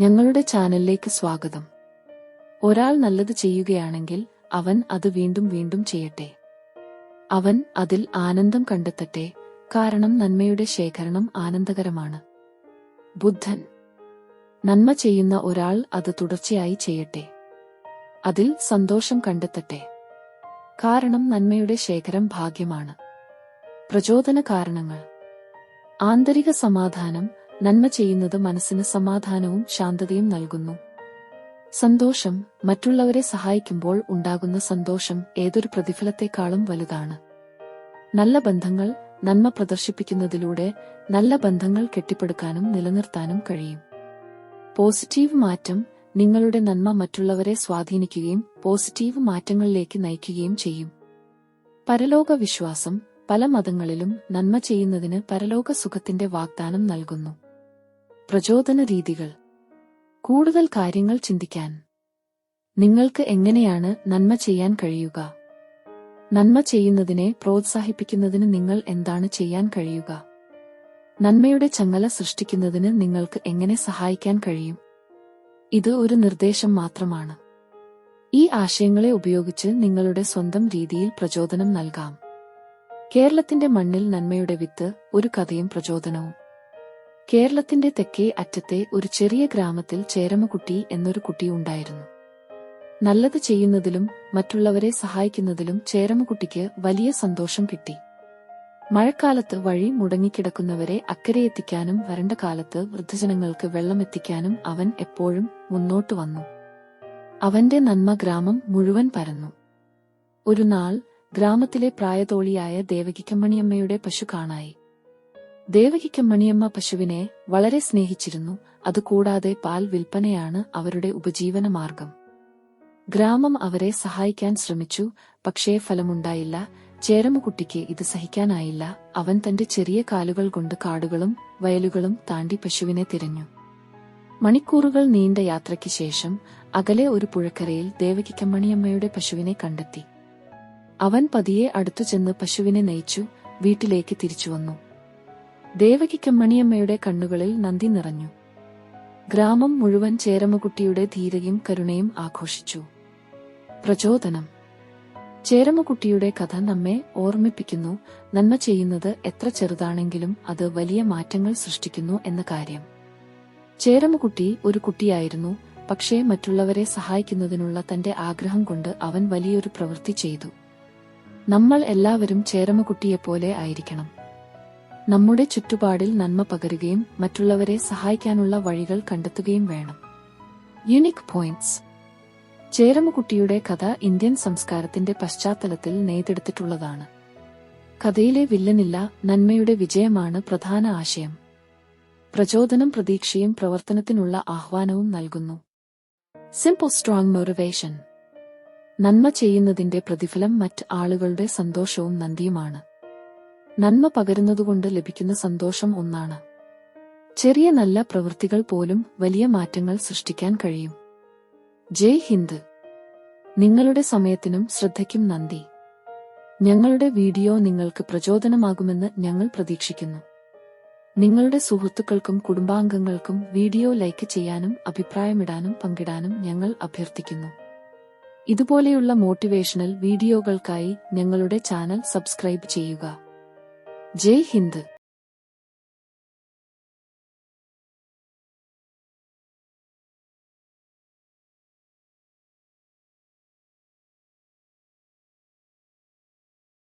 ഞങ്ങളുടെ ചാനലിലേക്ക് സ്വാഗതം. ഒരാൾ നല്ലത് ചെയ്യുകയാണെങ്കിൽ അവൻ അത് വീണ്ടും വീണ്ടും ചെയ്യട്ടെ. അവൻ അതിൽ ആനന്ദം കണ്ടെത്തട്ടെ കാരണം നന്മയുടെ ശേഖരണം ആനന്ദകരമാണ്. ബുദ്ധൻ. നന്മ ചെയ്യുന്ന ഒരാൾ അത് തുടർച്ചയായി ചെയ്യട്ടെ. അതിൽ സന്തോഷം കണ്ടെത്തട്ടെ. കാരണം നന്മയുടെ ശേഖരം ഭാഗ്യമാണ്. പ്രചോദന കാരണങ്ങൾ. ആന്തരിക സമാധാനം നന്മ ചെയ്യുന്നത് മനസ്സിന് സമാധാനവും ശാന്തതയും നൽകുന്നു. സന്തോഷം മറ്റുള്ളവരെ സഹായിക്കുമ്പോൾ ഉണ്ടാകുന്ന സന്തോഷം ഏതൊരു പ്രതിഫലത്തെക്കാളും വലുതാണ്. നല്ല ബന്ധങ്ങൾ നന്മ പ്രദർശിപ്പിക്കുന്നതിലൂടെ നല്ല ബന്ധങ്ങൾ കെട്ടിപ്പടുക്കാനും നിലനിർത്താനും കഴിയും. പോസിറ്റീവ് മാറ്റം നിങ്ങളുടെ നന്മ മറ്റുള്ളവരെ സ്വാധീനിക്കുകയും പോസിറ്റീവ് മാറ്റങ്ങളിലേക്ക് നയിക്കുകയും ചെയ്യും. പരലോക വിശ്വാസം പല മതങ്ങളിലും നന്മ ചെയ്യുന്നതിന് പരലോക സുഖത്തിന്റെ വാഗ്ദാനം നൽകുന്നു. പ്രചോദന രീതികൾ കൂടുതൽ കാര്യങ്ങൾ ചിന്തിക്കാൻ. നിങ്ങൾക്ക് എങ്ങനെയാണ് നന്മ ചെയ്യാൻ കഴിയുക? നന്മ ചെയ്യുന്നതിനെ പ്രോത്സാഹിപ്പിക്കുന്നതിന് നിങ്ങൾ എന്താണ് ചെയ്യാൻ കഴിയുക? നന്മയുടെ ചങ്ങല സൃഷ്ടിക്കുന്നതിന് നിങ്ങൾക്ക് എങ്ങനെ സഹായിക്കാൻ കഴിയും? ഇത് ഒരു നിർദ്ദേശം മാത്രമാണ്. ഈ ആശയങ്ങളെ ഉപയോഗിച്ച് നിങ്ങളുടെ സ്വന്തം രീതിയിൽ പ്രചോദനം നൽകാം. കേരളത്തിന്റെ മണ്ണിൽ നന്മയുടെ വിത്ത് ഒരു കഥയും പ്രചോദനവും. കേരളത്തിന്റെ തെക്കേ അറ്റത്തെ ഒരു ചെറിയ ഗ്രാമത്തിൽ ചേരമകുട്ടി എന്നൊരു കുട്ടി ഉണ്ടായിരുന്നു. നല്ലത് ചെയ്യുന്നതിലും മറ്റുള്ളവരെ സഹായിക്കുന്നതിലും ചേരമകുട്ടിക്ക് വലിയ സന്തോഷം കിട്ടി. മഴക്കാലത്ത് വഴി മുടങ്ങിക്കിടക്കുന്നവരെ അക്കരെയെത്തിക്കാനും വരണ്ട കാലത്ത് വൃദ്ധജനങ്ങൾക്ക് വെള്ളമെത്തിക്കാനും അവൻ എപ്പോഴും മുന്നോട്ട് വന്നു. അവന്റെ നന്മ ഗ്രാമം മുഴുവൻ പരന്നു. ഒരു നാൾ ഗ്രാമത്തിലെ പ്രായതോളിയായ ദേവകിക്കമ്മണിയമ്മയുടെ പശു കാണായി. ദേവകിക്കമ്മണിയമ്മ പശുവിനെ വളരെ സ്നേഹിച്ചിരുന്നു. അതുകൂടാതെ പാൽ വിൽപ്പനയാണ് അവരുടെ ഉപജീവന മാർഗം ഗ്രാമം അവരെ സഹായിക്കാൻ ശ്രമിച്ചു. പക്ഷേ ഫലമുണ്ടായില്ല. ചേരമുകുട്ടിക്ക് ഇത് സഹിക്കാനായില്ല. അവൻ തന്റെ ചെറിയ കാലുകൾ കൊണ്ട് കാടുകളും വയലുകളും താണ്ടി പശുവിനെ തിരഞ്ഞു. മണിക്കൂറുകൾ നീണ്ട യാത്രയ്ക്ക് ശേഷം അകലെ ഒരു പുഴക്കരയിൽ ദേവകിക്കമ്മണിയമ്മയുടെ പശുവിനെ കണ്ടെത്തി. അവൻ പതിയെ അടുത്തു ചെന്ന് പശുവിനെ നയിച്ചു. വീട്ടിലേക്ക് തിരിച്ചുവന്നു ദേവകിക്കമ്മണിയമ്മയുടെ കണ്ണുകളിൽ നന്ദി നിറഞ്ഞു. ഗ്രാമം മുഴുവൻ ചേരമകുട്ടിയുടെ ധീരയും കരുണയും ആഘോഷിച്ചു. പ്രചോദനം. ചേരമകുട്ടിയുടെ കഥ നമ്മെ ഓർമ്മിപ്പിക്കുന്നു. നന്മ ചെയ്യുന്നത് എത്ര ചെറുതാണെങ്കിലും അത് വലിയ മാറ്റങ്ങൾ സൃഷ്ടിക്കുന്നു എന്ന കാര്യം. ചേരമകുട്ടി ഒരു കുട്ടിയായിരുന്നു. പക്ഷേ മറ്റുള്ളവരെ സഹായിക്കുന്നതിനുള്ള തന്റെ ആഗ്രഹം കൊണ്ട് അവൻ വലിയൊരു പ്രവൃത്തി ചെയ്തു. നമ്മൾ എല്ലാവരും ചേരമകുട്ടിയെപ്പോലെ ആയിരിക്കണം. നമ്മുടെ ചുറ്റുപാടിൽ നന്മ പകരുകയും മറ്റുള്ളവരെ സഹായിക്കാനുള്ള വഴികൾ കണ്ടെത്തുകയും വേണം. യുനിക് പോയിന്റ്സ് ചേരമകുട്ടിയുടെ കഥ ഇന്ത്യൻ സംസ്കാരത്തിന്റെ പശ്ചാത്തലത്തിൽ നെയ്തെടുത്തിട്ടുള്ളതാണ്. കഥയിലെ വില്ലനില്ല നന്മയുടെ വിജയമാണ് പ്രധാന ആശയം. പ്രചോദനം പ്രതീക്ഷയും പ്രവർത്തനത്തിനുള്ള ആഹ്വാനവും നൽകുന്നു. സിംപിൾ സ്ട്രോങ് മോട്ടിവേഷൻ നന്മ ചെയ്യുന്നതിന്റെ പ്രതിഫലം മറ്റ് ആളുകളുടെ സന്തോഷവും നന്ദിയുമാണ്. നന്മ പകരുന്നതുകൊണ്ട് ലഭിക്കുന്ന സന്തോഷം ഒന്നാണ്. ചെറിയ നല്ല പ്രവൃത്തികൾ പോലും വലിയ മാറ്റങ്ങൾ സൃഷ്ടിക്കാൻ കഴിയും. ജയ് ഹിന്ദ്. നിങ്ങളുടെ സമയത്തിനും ശ്രദ്ധയ്ക്കും നന്ദി. ഞങ്ങളുടെ വീഡിയോ നിങ്ങൾക്ക് പ്രചോദനമാകുമെന്ന് ഞങ്ങൾ പ്രതീക്ഷിക്കുന്നു. നിങ്ങളുടെ സുഹൃത്തുക്കൾക്കും കുടുംബാംഗങ്ങൾക്കും വീഡിയോ ലൈക്ക് ചെയ്യാനും അഭിപ്രായമിടാനും പങ്കിടാനും ഞങ്ങൾ അഭ്യർത്ഥിക്കുന്നു. ഇതുപോലെയുള്ള മോട്ടിവേഷണൽ വീഡിയോകൾക്കായി ഞങ്ങളുടെ ചാനൽ സബ്സ്ക്രൈബ് ചെയ്യുക. ജയ് ഹിന്ദ്.